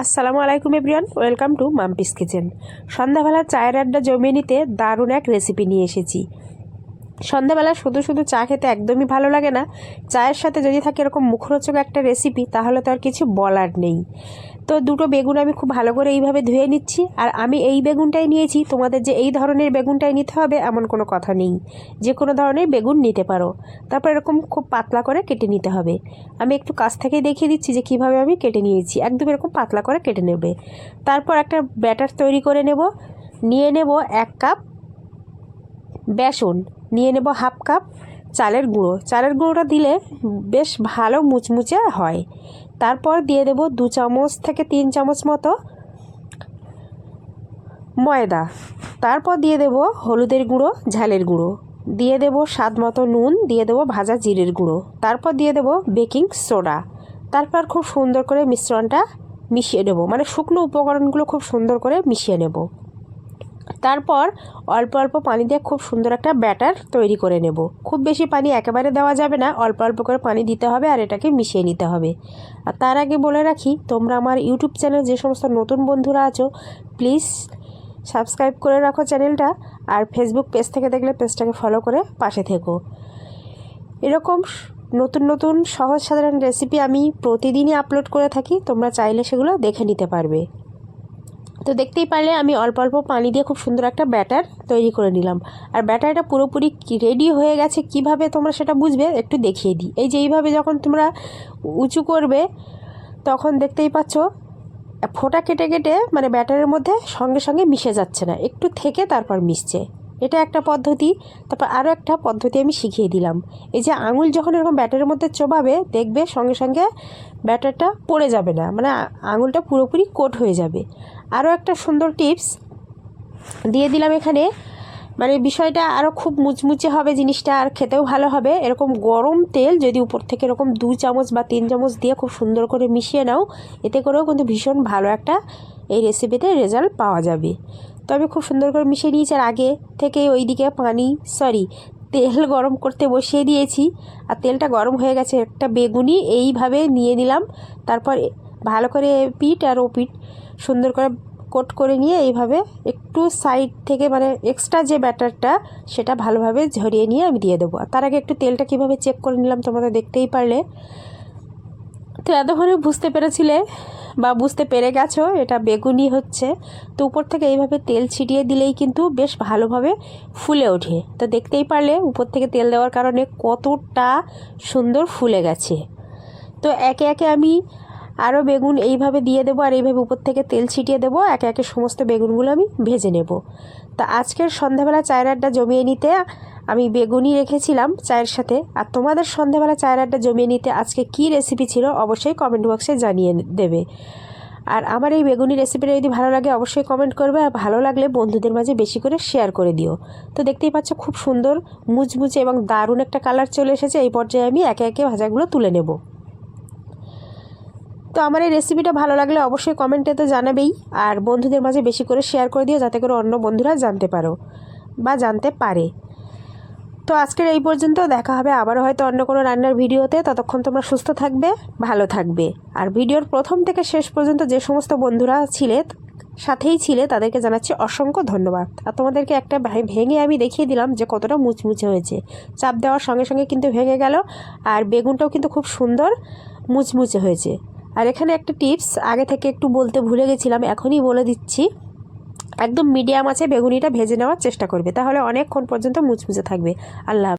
আসসালামু আলাইকুম everyone, welcome to Mampi's kitchen. সন্ধ্যাবেলা চায়ের আড্ডা জমিয়ে নিতে দারুণ এক রেসিপি নিয়ে এসেছি। সন্ধ্যাবেলা শুধু শুধু চা খেতে একদমই ভালো লাগে না। চায়ের সাথে যদি থাকে এরকম মুখরোচক একটা রেসিপি তাহলে তো আর কিছু বলার নেই। তো দুটো বেগুন আমি খুব ভালো করে এইভাবে ধুয়ে নিচ্ছি। আর আমি এই বেগুনটাই নিয়েছি, তোমাদের যে এই ধরনের বেগুনটাই নিতে হবে এমন কোনো কথা নেই। যে কোনো ধরনের বেগুন নিতে পারো। তারপর এরকম খুব পাতলা করে কেটে নিতে হবে। আমি একটু কাছ থেকে দেখিয়ে দিচ্ছি যে কীভাবে আমি কেটে নিয়েছি। একদম এরকম পাতলা করে কেটে নেবে। তারপর একটা ব্যাটার তৈরি করে নেব। নিয়ে নেব এক কাপ বেসন, নিয়ে নেব হাফ কাপ চালের গুঁড়ো। চালের গুঁড়োটা দিলে বেশ ভালো মুচমুচে হয়। তারপর দিয়ে দেব দু চামচ থেকে তিন চামচ মতো ময়দা। তারপর দিয়ে দেব হলুদের গুঁড়ো, ঝালের গুঁড়ো। দিয়ে দেব স্বাদ মতো নুন, দিয়ে দেব ভাজা জিরের গুঁড়ো। তারপর দিয়ে দেব বেকিং সোডা। তারপর খুব সুন্দর করে মিশ্রণটা মিশিয়ে নেব। মানে শুকনো উপকরণগুলো খুব সুন্দর করে মিশিয়ে নেব। তারপর অল্প অল্প পানি দিয়ে খুব সুন্দর একটা ব্যাটার তৈরি করে নেব। খুব বেশি পানি একেবারে দেওয়া যাবে না, অল্প অল্প করে পানি দিতে হবে আর এটাকে মিশিয়ে নিতে হবে। আর তার আগে বলে রাখি, তোমরা আমার ইউটিউব চ্যানেল যে সমস্ত নতুন বন্ধুরা আছো, প্লিজ সাবস্ক্রাইব করে রাখো চ্যানেলটা আর ফেসবুক পেজ থেকে দেখলে পেজটাকে ফলো করে পাশে থেকো। এরকম নতুন নতুন সহজ সাধারণ রেসিপি আমি প্রতিদিনই আপলোড করে থাকি, তোমরা চাইলে সেগুলো দেখে নিতে পারবে। তো দেখতেই পারলে আমি অল্প অল্প পানি দিয়ে খুব সুন্দর একটা ব্যাটার তৈরি করে নিলাম। আর ব্যাটারটা পুরোপুরি রেডি হয়ে গেছে, কীভাবে তোমরা সেটা বুঝবে একটু দেখিয়ে দিই। এই যে এইভাবে যখন তোমরা উঁচু করবে, তখন দেখতেই পাচ্ছ, ফোটা কেটে কেটে মানে ব্যাটারের মধ্যে সঙ্গে সঙ্গে মিশে যাচ্ছে না। একটু থেকে তারপর মিশছে। এটা একটা পদ্ধতি। তারপর আরও একটা পদ্ধতি আমি শিখিয়ে দিলাম। এই যে আঙুল যখন এরকম ব্যাটারের মধ্যে চোবাবে, দেখবে সঙ্গে সঙ্গে ব্যাটারটা পড়ে যাবে না। মানে আঙুলটা পুরোপুরি কোট হয়ে যাবে। আরও একটা সুন্দর টিপস দিয়ে দিলাম এখানে। মানে বিষয়টা আরও খুব মুচমুচে হবে জিনিসটা, আর খেতেও ভালো হবে। এরকম গরম তেল যদি উপর থেকে এরকম দু চামচ বা তিন চামচ দিয়ে খুব সুন্দর করে মিশিয়ে নাও, এতে করেও কিন্তু ভীষণ ভালো একটা এই রেসিপিতে রেজাল্ট পাওয়া যাবে। তো আমি খুব সুন্দর করে মিশিয়ে নিয়েছি আর আগে থেকে ওইদিকে পানি সরি তেল গরম করতে বসিয়ে দিয়েছি। আর তেলটা গরম হয়ে গেছে একটা বেগুনি, এইভাবে নিয়ে নিলাম। তারপর ভালো করে পিঠ আর ও পিঠ সুন্দর করে কোট করে নিয়ে এইভাবে একটু সাইড থেকে মানে এক্সট্রা যে ব্যাটারটা সেটা ভালোভাবে ঝরিয়ে নিয়ে আমি দিয়ে দেবো। তার আগে একটু তেলটা কীভাবে চেক করে নিলাম তোমাদের দেখতেই পারলে। তো এতক্ষণে বুঝতে পেরেছিলে বা বুঝতে পেরে গেছো, এটা বেগুনি হচ্ছে। তো উপর থেকে এইভাবে তেল ছিটিয়ে দিলেই কিন্তু বেশ ভালোভাবে ফুলে ওঠে। তো দেখতেই পারলে উপর থেকে তেল দেওয়ার কারণে কতটা সুন্দর ফুলে গেছে। তো একে একে আমি আরও বেগুন এইভাবে দিয়ে দেবো আর এইভাবে উপর থেকে তেল ছিটিয়ে দেবো। একে একে সমস্ত বেগুনগুলো আমি ভেজে নেব। তা আজকের সন্ধ্যাবেলা চায়ের আড্ডা জমিয়ে নিতে আমি বেগুনি রেখেছিলাম চায়ের সাথে। আর তোমাদের সন্ধেবেলা চায়ের আড্ডা জমিয়ে নিতে আজকে কি রেসিপি ছিল অবশ্যই কমেন্ট বক্সে জানিয়ে দেবে। আর আমার এই বেগুনি রেসিপিটা যদি ভালো লাগে অবশ্যই কমেন্ট করবে, আর ভালো লাগলে বন্ধুদের মাঝে বেশি করে শেয়ার করে দিও। তো দেখতেই পাচ্ছ খুব সুন্দর, মুচমুচে এবং দারুণ একটা কালার চলে এসেছে। এই পর্যায়ে আমি একে একে ভাজাগুলো তুলে নেব। তো আমার এই রেসিপিটা ভালো লাগলে অবশ্যই কমেন্টে তো জানাবেই, আর বন্ধুদের মাঝে বেশি করে শেয়ার করে দিও, যাতে করে অন্য বন্ধুরা জানতে পারো বা জানতে পারে। তো আজকের এই পর্যন্ত দেখা হবে। আবারও হয়তো অন্য কোনো রান্নার ভিডিওতে। ততক্ষণ তোমরা সুস্থ থাকবে, ভালো থাকবে। আর ভিডিওর প্রথম থেকে শেষ পর্যন্ত যে সমস্ত বন্ধুরা ছিলে, সাথেই ছিলে, তাদেরকে জানাচ্ছি অসংখ্য ধন্যবাদ। আর তোমাদেরকে একটা ভেঙে আমি দেখিয়ে দিলাম যে কতটা মুচমুচে হয়েছে। চাপ দেওয়ার সঙ্গে সঙ্গে কিন্তু ভেঙে গেল, আর বেগুনটাও কিন্তু খুব সুন্দর মুচমুচে হয়েছে। আর এখানে একটা টিপস, আগে থেকে একটু বলতে ভুলে গেছিলাম, এখনই বলে দিচ্ছি। একদম মিডিয়াম আছে বেগুনিটা ভেজে নেওয়ার চেষ্টা করবে। তাহলে অনেকক্ষণ পর্যন্ত মুচমুচে থাকবে। আল্লাহ